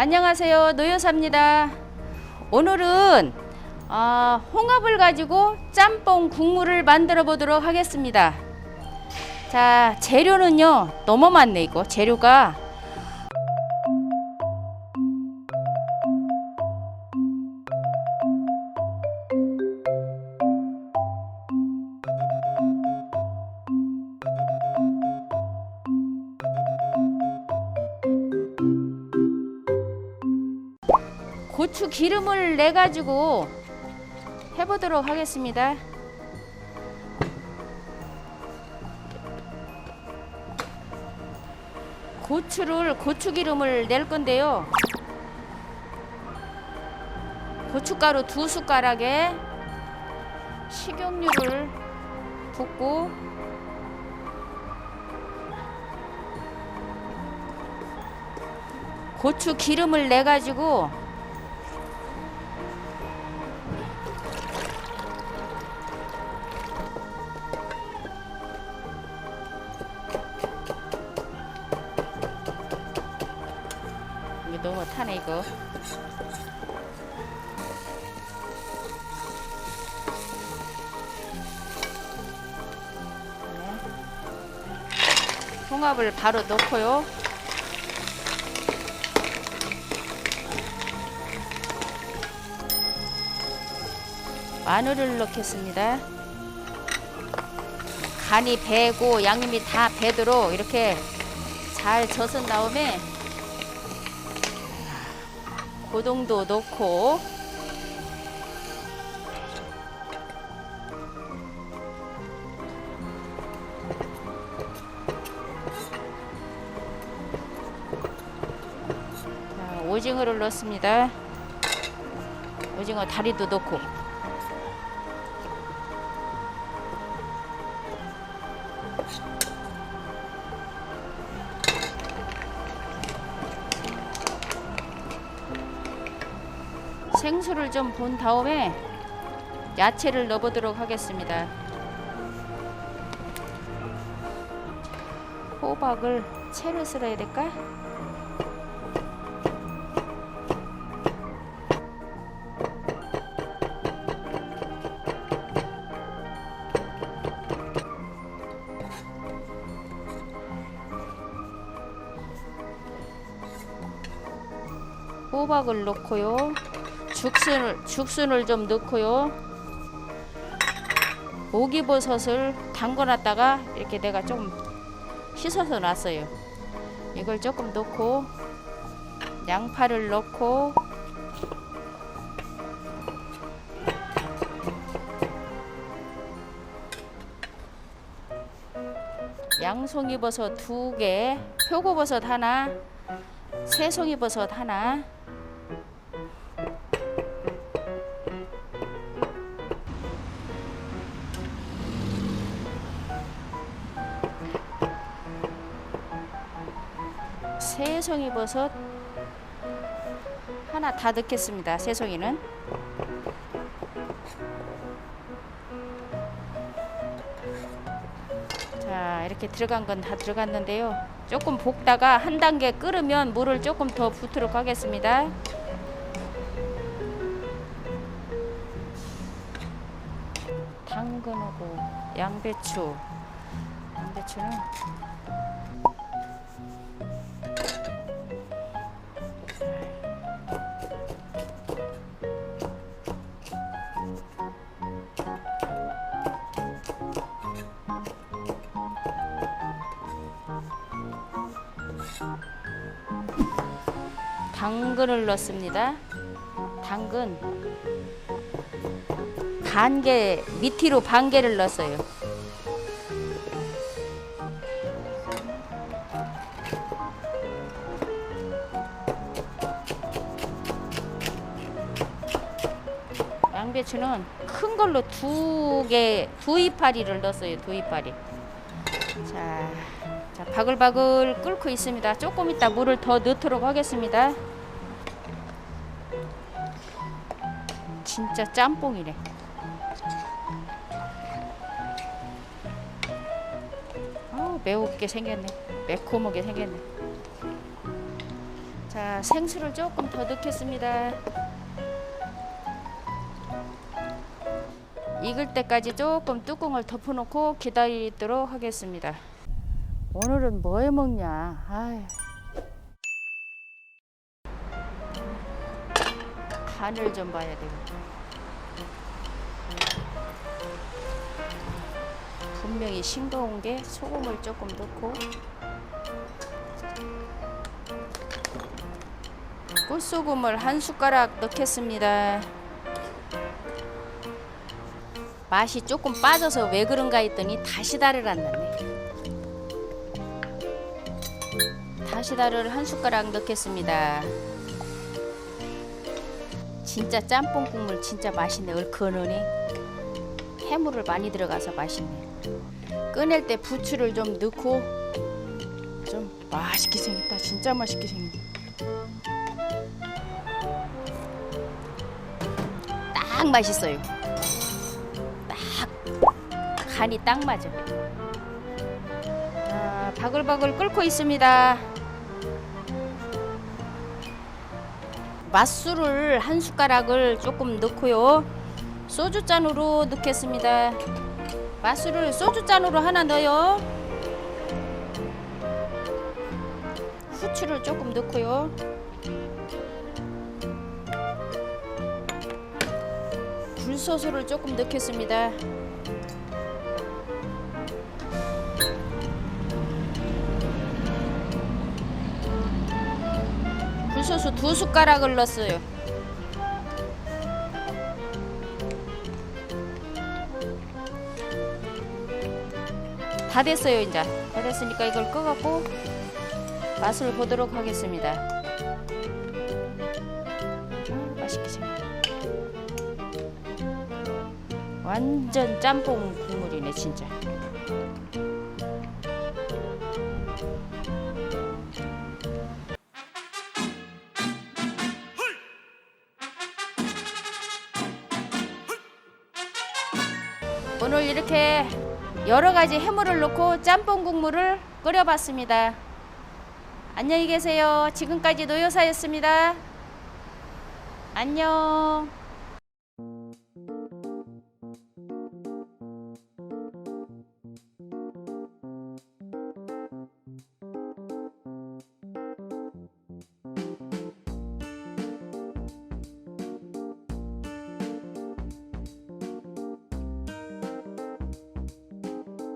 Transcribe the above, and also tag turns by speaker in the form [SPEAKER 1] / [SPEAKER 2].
[SPEAKER 1] 안녕하세요. 노여사입니다. 오늘은 아, 홍합을 가지고 짬뽕 국물을 만들어 보도록 하겠습니다. 자 재료는요 너무 많네 이거. 재료가 고추 기름을 내 가지고 해보도록 하겠습니다. 고추를 고추 기름을 낼 건데요. 고춧가루 두 숟가락에 식용유를 붓고 고추 기름을 내 가지고 이거 너무 타네 이거. 네. 홍합을 바로 넣고요. 마늘을 넣겠습니다. 간이 배고 양념이 다 배도록 이렇게 잘 젖은 다음에 고동도 넣고 자, 오징어를 넣습니다. 오징어 다리도 넣고 생수를 좀 본 다음에 야채를 넣어보도록 하겠습니다. 호박을 채를 썰어야 될까? 호박을 넣고요. 죽순을 죽순을 좀 넣고요. 오기버섯을 담궈놨다가 이렇게 내가 좀 씻어서 놨어요. 이걸 조금 넣고 양파를 넣고 양송이버섯 두 개, 표고버섯 하나, 새송이버섯 하나. 새송이 버섯 하나 다 넣겠습니다. 새송이는 자 이렇게 들어간 건 다 들어갔는데요. 조금 볶다가 한 단계 끓으면 물을 조금 더 붓도록 하겠습니다. 당근하고 양배추 양배추는 당근을 넣습니다. 당근 반개 밑으로 반 개를 넣었어요. 양배추는 큰 걸로 두 개, 두 이파리를 넣었어요. 두 이파리. 자, 자, 바글바글 끓고 있습니다. 조금 이따 물을 더 넣도록 하겠습니다. 진짜 짬뽕이래. 아우 매우게 생겼네. 매콤하게 생겼네. 자 자, 생수를 조금 더 넣겠습니다. 익을 때까지 조금 뚜껑을 덮어놓고 기다리도록 하겠습니다. 오늘은 뭐 해 먹냐? 아유. 간을 좀 봐야 되고. 분명히 싱거운 게 소금을 조금 넣고 꿀소금을 한 숟가락 넣겠습니다. 맛이 조금 빠져서 왜 그런가 했더니 다시다를 안 넣네. 다시다를 한 숟가락 넣겠습니다. 진짜 짬뽕 국물 진짜 맛있네. 얼큰하네. 해물을 많이 들어가서 맛있네. 꺼낼 때 부추를 좀 넣고 좀 맛있게 생겼다. 진짜 맛있게 생겼다. 딱 맛있어요. 딱 간이 딱 맞아. 아, 바글바글 끓고 있습니다. 맛술을 한 숟가락을 조금 넣고요. 소주 잔으로 넣겠습니다. 맛술을 소주 잔으로 하나 넣어요. 후추를 조금 넣고요. 굴소스를 조금 넣겠습니다. 굴소스 두 숟가락을 넣었어요. 다 됐어요, 이제. 다 됐으니까 이걸 꺼갖고 맛을 보도록 하겠습니다. 아, 맛있게 생겼다. 완전 짬뽕 국물이네, 진짜. 이렇게 여러 가지 해물을 넣고 짬뽕 국물을 끓여봤습니다. 안녕히 계세요. 지금까지 노여사였습니다. 안녕.